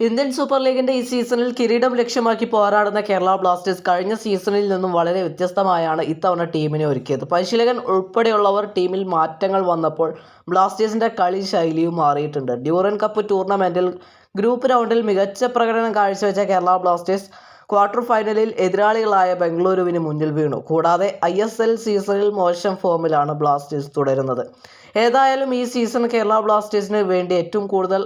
Indian super ലീഗിന്റെ ഈ സീസണിൽ കിരീടം ലക്ഷ്യമാക്കി പോരാടുന്ന കേരള ബ്ലാസ്റ്റേഴ്സ് കഴിഞ്ഞ സീസണിൽ നിന്നും വളരെ വ്യത്യസ്തമായാണ് ഇത്തവണ ടീമിനെ ഒരുക്കിയത്. പരിശീലകൻ ഉൾപ്പെടെയുള്ളവർ ടീമിൽ മാറ്റങ്ങൾ വന്നപ്പോൾ ബ്ലാസ്റ്റേഴ്സിന്റെ കളി ശൈലിയും മാറിയിട്ടുണ്ട്. ഡ്യൂറൻ കപ്പ് ടൂർണമെന്റിൽ ഗ്രൂപ്പ് റൗണ്ടിൽ മികച്ച പ്രകടനം കാഴ്ചവെച്ച കേരള ബ്ലാസ്റ്റേഴ്സ് ക്വാർട്ടർ ഫൈനലിൽ എതിരാളികളായ ബംഗളൂരുവിന് മുന്നിൽ വീണു. കൂടാതെ ഐ എസ് എൽ സീസണിൽ മോശം ഫോമിലാണ് ബ്ലാസ്റ്റേഴ്സ് തുടരുന്നത്. ഏതായാലും ഈ സീസൺ കേരള ബ്ലാസ്റ്റേഴ്സിന് വേണ്ടി ഏറ്റവും കൂടുതൽ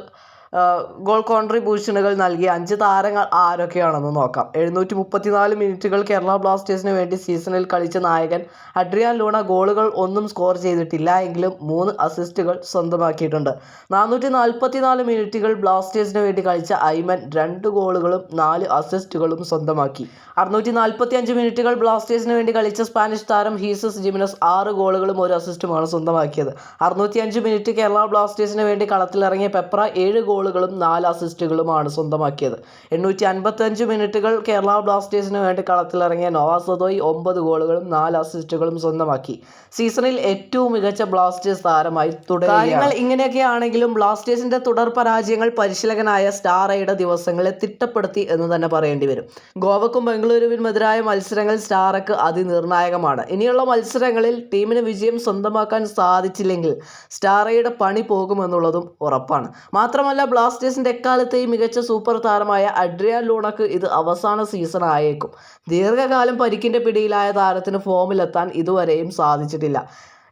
ഗോൾ കോൺട്രിബ്യൂഷനുകൾ നൽകിയ അഞ്ച് താരങ്ങൾ ആരൊക്കെയാണെന്ന് നോക്കാം. എഴുന്നൂറ്റി മുപ്പത്തിനാല് മിനിറ്റുകൾ കേരള ബ്ലാസ്റ്റേഴ്സിന് വേണ്ടി സീസണിൽ കളിച്ച നായകൻ അഡ്രിയാൻ ലൂണ ഗോളുകൾ ഒന്നും സ്കോർ ചെയ്തിട്ടില്ല എങ്കിലും മൂന്ന് അസിസ്റ്റുകൾ സ്വന്തമാക്കിയിട്ടുണ്ട്. നാനൂറ്റി നാൽപ്പത്തിനാല് മിനിറ്റുകൾ ബ്ലാസ്റ്റേഴ്സിന് വേണ്ടി കളിച്ച ഐമൻ രണ്ട് ഗോളുകളും നാല് അസിസ്റ്റുകളും സ്വന്തമാക്കി. അറുന്നൂറ്റി നാൽപ്പത്തി അഞ്ച് മിനിറ്റുകൾ ബ്ലാസ്റ്റേഴ്സിന് വേണ്ടി കളിച്ച സ്പാനിഷ് താരം ഹീസസ് ജിമിനസ് ആറ് ഗോളുകളും ഒരു അസിസ്റ്റുമാണ് സ്വന്തമാക്കിയത്. അറുന്നൂറ്റി അഞ്ച് മിനിറ്റ് കേരള ബ്ലാസ്റ്റേഴ്സിന് വേണ്ടി കളത്തിലിറങ്ങിയ പെപ്ര ഏഴ് ഗോളുകളും നാല് അസിസ്റ്റുകളുമാണ് സ്വന്തമാക്കിയത്. എണ്ണൂറ്റി അൻപത്തഞ്ച് മിനിറ്റുകൾ കേരള ബ്ലാസ്റ്റേഴ്സിന് വേണ്ടി കളത്തിലിറങ്ങിയ നോവാസദോയ് ഒമ്പത് ഗോളുകളും നാല് അസിസ്റ്റുകളും സ്വന്തമാക്കി. സീസണിൽ ഏറ്റവും മികച്ച ബ്ലാസ്റ്റേഴ്സ് താരമായി തുടരുകയാണ്. ഇങ്ങനെയൊക്കെ ആണെങ്കിലും ബ്ലാസ്റ്റേഴ്സിന്റെ തുടർ പരാജയങ്ങൾ പരിശീലകനായ സ്റ്റാറയുടെ ദിവസങ്ങളെ തിട്ടപ്പെടുത്തി എന്ന് തന്നെ പറയേണ്ടി വരും. ഗോവക്കും ബംഗളൂരുവിനുമെതിരായ മത്സരങ്ങൾ സ്റ്റാറയ്ക്ക് അതിനിർണായകമാണ്. ഇനിയുള്ള മത്സരങ്ങളിൽ ടീമിന് വിജയം സ്വന്തമാക്കാൻ സാധിച്ചില്ലെങ്കിൽ സ്റ്റാറയുടെ പണി പോകുമെന്നുള്ളതും ഉറപ്പാണ്. മാത്രമല്ല ബ്ലാസ്റ്റേഴ്സിന്റെ എക്കാലത്തെയും മികച്ച സൂപ്പർ താരമായ അഡ്രിയാൻ ലൂണക്ക് ഇത് അവസാന സീസൺ ആയേക്കും. ദീർഘകാലം പരിക്കിന്റെ പിടിയിലായ താരത്തിന് ഫോമിലെത്താൻ ഇതുവരെയും സാധിച്ചിട്ടില്ല.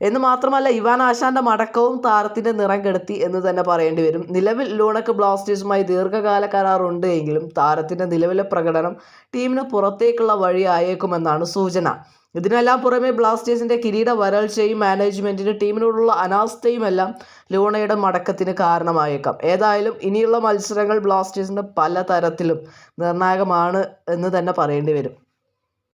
എന്ന് മാത്രമല്ല ഇവാൻ ആശാന്റെ മടക്കവും താരത്തിന്റെ നിറം കെടുത്തി എന്ന് തന്നെ പറയേണ്ടി വരും. നിലവിൽ ലൂണക്ക് ബ്ലാസ്റ്റേഴ്സുമായി ദീർഘകാല കരാറുണ്ട് എങ്കിലും താരത്തിന്റെ നിലവിലെ പ്രകടനം ടീമിന് പുറത്തേക്കുള്ള വഴിയായേക്കുമെന്നാണ് സൂചന. ഇതിനെല്ലാം പുറമെ ബ്ലാസ്റ്റേഴ്സിന്റെ കിരീട വരൾച്ചയും മാനേജ്മെന്റിന് ടീമിനോടുള്ള അനാസ്ഥയുമെല്ലാം ലൂണയുടെ മടക്കത്തിന് കാരണമായേക്കാം. ഏതായാലും ഇനിയുള്ള മത്സരങ്ങൾ ബ്ലാസ്റ്റേഴ്സിന് പല തരത്തിലും നിർണായകമാണ് എന്ന് തന്നെ പറയേണ്ടി വരും.